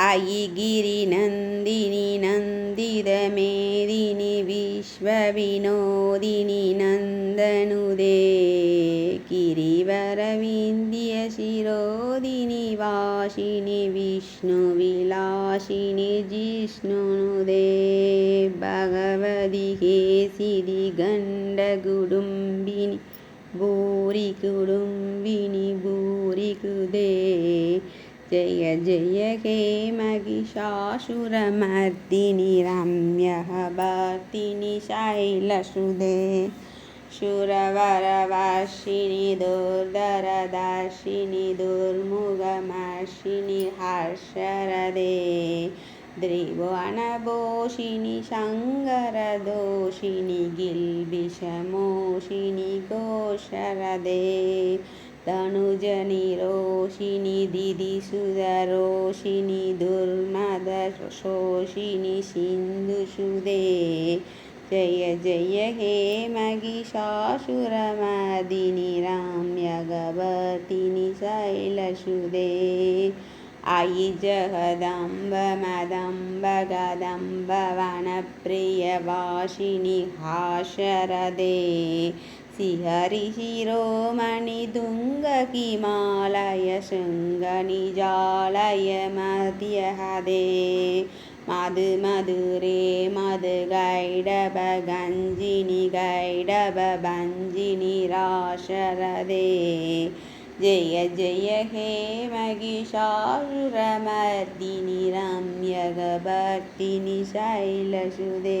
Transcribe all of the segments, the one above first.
आई गिरिनन्दिनि नन्दितमेदिनि विश्वविनोदिनि नन्दनुदे गिरिवरविन्द्यशिरोदिनि वासिनि विष्णुविलासिनि जिष्णुनुदे भगवति हेसिरि गण्डकुडुम्बिनि भूरिकुडुम्बिनि भूरिकुदे जय जय हे महिषासुरमर्दिनि रम्यः भर्तिनि शैलसुदे शुरवरवर्षिणि दुर्धरदर्शिनि दुर्मुगमर्षिणि हर्षरदे ध्रुवणभूषिणि शङ्करदोषिणि गिल्बिषमोषिणि घोषरदे तनुजनिरोषिणि रोषिनी दिदि रोषिनी दुर्मद सिन्धुसुदे जय जय हे मागी राम्यगवतिनि शैलसुदे आयि जगदम्ब मदम्ब गदम्ब वनप्रियवासिनि हाशरदे सिंहरि शिरो मणि तु जालय मदयः दे मधु मधुरे मधु गैडब गंजिनि गैडबञ्जिनिराशरदे जय जय हे मगी शामदिनि रम्य शैलशुदे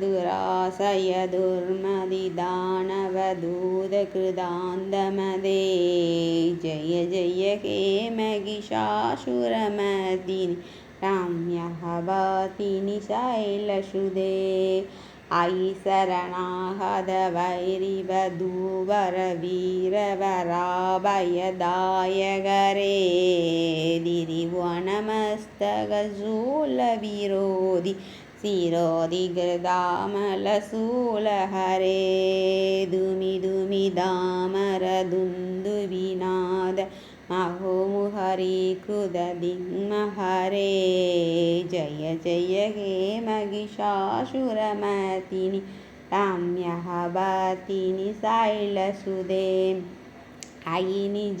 दुरासय शयदुर्मदि जय जय हे महिषाशुरमदिनि राम्यः नि शैलशुदे आयि शरणाहद वैरिवधूवरवीरवराभयदायगरे वयदाय शिरोदिगृदामलशूलहरे दुमि दुमि दामरदुन्दुविनाद महोमुहरीकृददिङ्महरे जय जय हे महिषासुरमतिनि राम्यः भातिनि शैलसुदे अयि निज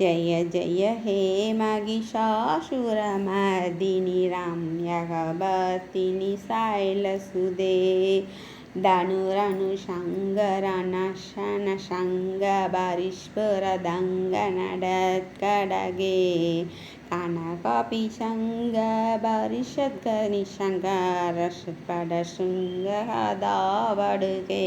जय जय हे मागिशासुरमर्दिनि राम्यः भर्तिनि सायलसुदे धनुरनुषङ्गरणशनशङ्गभरिष्फुरदङ्गनडत्कडगे कनकपिशङ्गभरिषद्गनिशङ्गरषट्पडशृङ्गदावडुगे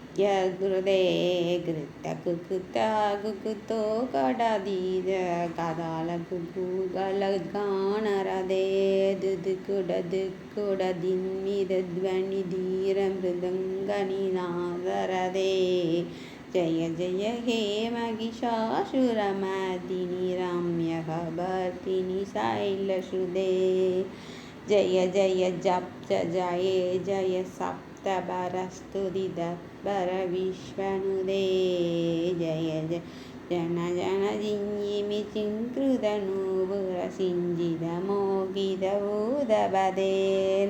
ಯ ಗುರುದೇ ಗೃತ ಕುಕುತ ಕುಕುತೋ ಕಡದೀದ ಕದಾಲ ಕುಕುಗಲ ಗಾಣರದೇ ದುದು ಕುಡದು ಕುಡದಿನ್ಮಿದ ಧ್ವನಿ ಧೀರ ಮೃದಂಗನಿನಾದರದೇ ಜಯ ಜಯ ಹೇ ಮಹಿಷಾಸುರಮದಿನಿ ರಾಮ್ಯ ಭರ್ತಿನಿ ಶೈಲಸುದೇ ಜಯ ಜಯ ಜಪ್ತ ಜಯ ಜಯ ಸಪ್ತ ಬರಸ್ತುತಿ ದತ್ತ பரவிஸ்வனுதே ஜய ஜய జన జన జింజిమి చింతృదనూపుర సింజిద మోగిద ఊదబదే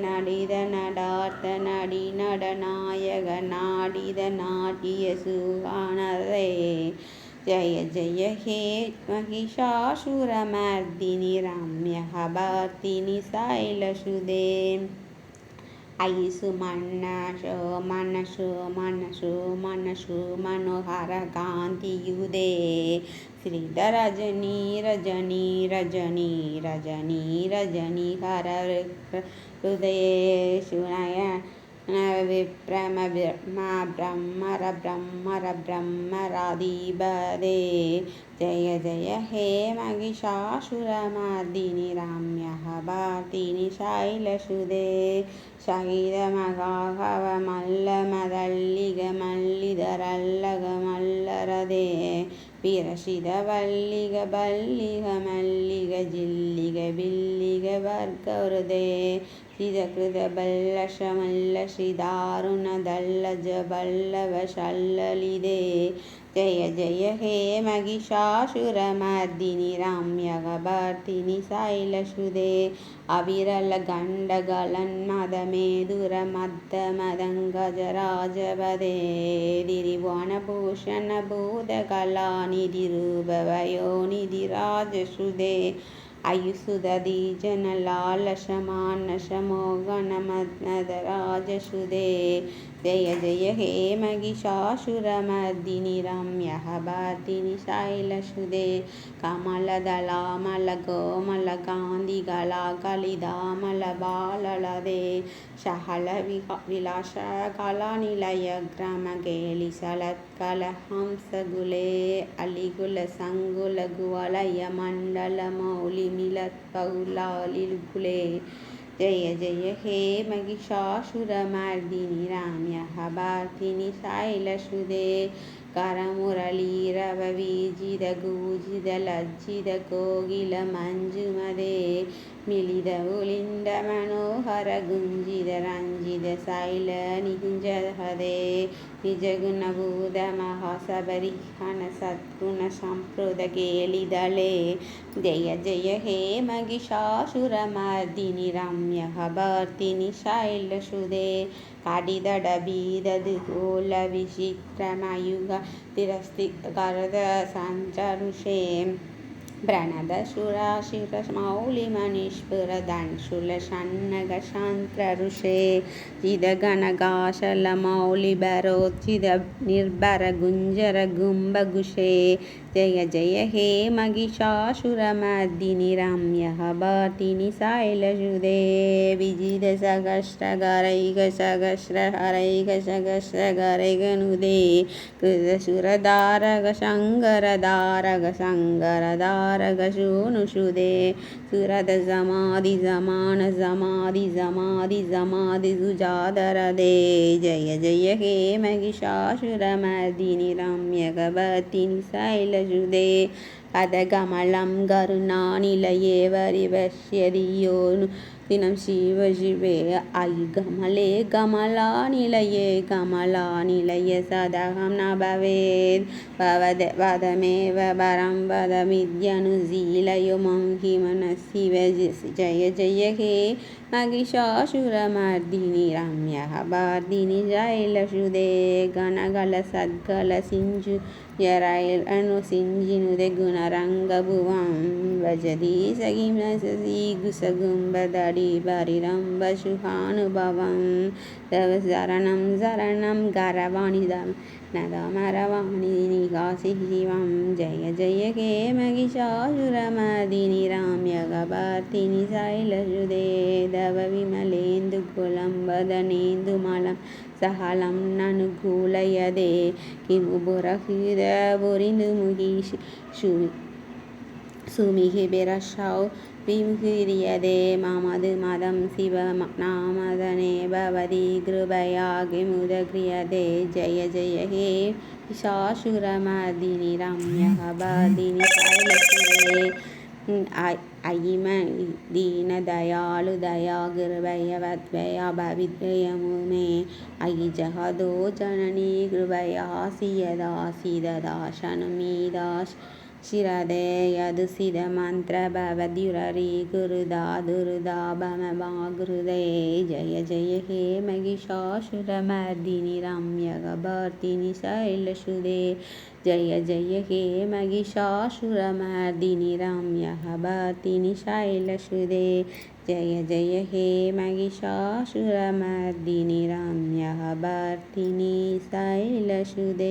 నడిద నడార్థ నడి నడనాయక నాడిద నాట్య సుగాణరే జయ జయ హే మహిషాసురమర్దిని రమ్య భార్తిని శైలసుదే आईस मानस श मन श मन श मन श मनोहर श्रीधरजनी रजनी रजनी रजनी रजनी हर हृदय शिवनाय விப்ரம பிரம்மா பிரம்மர பிரம்மர பிரம்மராதீபதே ஜய ஜய ஹே மகிஷாசுரமார்தினி ராம்யஹ பார்த்தினி சைலசுதே சகிதமகாகவமல்லமதல்லிகமல்லிதரல்லகமல்லரதே பிரசித வல்லிக பல்லிக மல்லிக ஜில்லிக வில்லிக வர்க்கருதே ಶ್ರೀಜಕೃತಬಲ್ಲಶಮಲ್ಲಶ್ರೀ ದಾರುಣದಲ್ಲಜಬಲ್ಲವಶಲ್ಲಲಿದೆ ಜಯ ಜಯ ಹೇ ಮಹಿಷಾಸುರಮರ್ದಿನಿ ರಾಮ್ಯಗಭರ್ತಿನಿ ಶೈಲಶುದೆ ಅವಿರಲ ಗಂಡಗಲನ್ಮದ ಮೇಧುರ ಮದ್ದ ಮದಂಗಜರಾಜಪದೇ ದಿರಿವಣಭೂಷಣ ಭೂತಕಲಾ ನಿಧಿ ರೂಪವಯೋ ನಿಧಿ ರಾಜಸುದೆ अयुसुदधीजनलालशमान्नशमोगणमद्नदराजसुदे जय जय हे महिषासुरमर्दिनि रम्यः भारतिनि शैलसुदे कमलदलामलगोमलकान्तिगला कलिदामलबाललदे शहल विलास कलानिलय ग्रमकेलिसलत्कलहंसगुले अलिगुलसङ्गुलगुवलय मण्डलमौलिमिलत्पौलालिगुले जय जय हे महिषासुरमर्दिनि राम्यः भारतिनि शैलसुदे करमुरलीरववीजिदगूजिदलज्जिदकोकिलमञ्जुमदे മിളിത ഉലിണ്ട മനോഹര ഗുഞ്ചിത രഞ്ജിത ശൈല നികുഞ്ച ഹൃദേ നിജഗുണഭൂത മഹാസബരിഹന സദ്ഗുണ സംപ്രുത കേളിതളേ ജയ ജയ ഹേ മഹിഷാസുരമർദിനി രമ്യ ഹർത്തിനി ശൈലസുതേ കടിതട ബീരത് കോല വിചിത്രമയുഗ തിരസ്തി കരത സഞ്ചരുഷേ प्रणदशुराशिरमौलिमनीश्वरदंशुलषण्णगशान्त्रऋषे जिदगणगाशलमौलिभरोचिद निर्भरगुञ्जरगुम्बगुषे जय जय हे महिषासुरमर्दिनि रम्यः भाटिनि शैलसुदे विजितसहस्रगरैकसहस्रहरैकसहस्रगरैकनुदे कृतसुरदारग शङ्करदारग शङ्करदारग शूनुषुदे सुरदसमाधि समान समाधि समाधि समाधि सुजादरदे जय जय हे महिषासुरमर्दिनि रम्यगभतिनि शैल प्रयुदे पदकमलं करुणानिलयेवरिवश्यदियो தினம் சிவ சிவே ஐ கமலே கமலா நிலையே கமலா நிலைய சதகம் நபவேத் பவத பதமேவ பரம் பத வித்யனு பதமித்யனுசீலயோ மங்கி மனசிவ ஜய ஜய ஹே மகிஷாசுரமர்தினி ரம்யா பார்தினி ஜயலசுதே கணகல சத்கல சிஞ்சு यरायिरनुसिञ्जिनुदगुणरङ्गभुवं भजति सखिं ससीगुसगुम्बदडिभरिरम्बशुभानुभवं तव शरणं शरणं करवाणिदं नगमरवाणि निकाशिशिवं जय जय हे महिषासुरमदिनि राम्यगभार्तिनि शैलसुदे तव विमलेन्दुकुलं वदनेन्दुमलं ಸಹಲಂನನುಕೂಲಯದೆ ಕಿಮು ಬೊರಹಿದ ಬೊರಿನು ಮುಗಿ ಶುಮಿ சுமிகி பிரஷௌ விம்ஹிரியதே மமது மதம் சிவ நாமதனே பவதி கிருபயாகி முதகிரியதே ஜய ஜய ஹே விஷாசுரமதினி ரம்யக கைலசுரே दीनदयालु दया कृपया भविद्वयमुमे अयि जगदो जननी कृपया सियदासि ददाशनुमीदाश शिरदे गुरुदादुरुदाभमभागृदे जय जय हे महिषासुरमर्दिनि रम्यगभर्तिनि शैलसुदे जय जय हे महिषासुरमर्दिनि रम्यगभर्तिनि शैलसुदे जय जय हे महिषासुरमर्दिनि रम्यः भर्तिनि शैलसुदे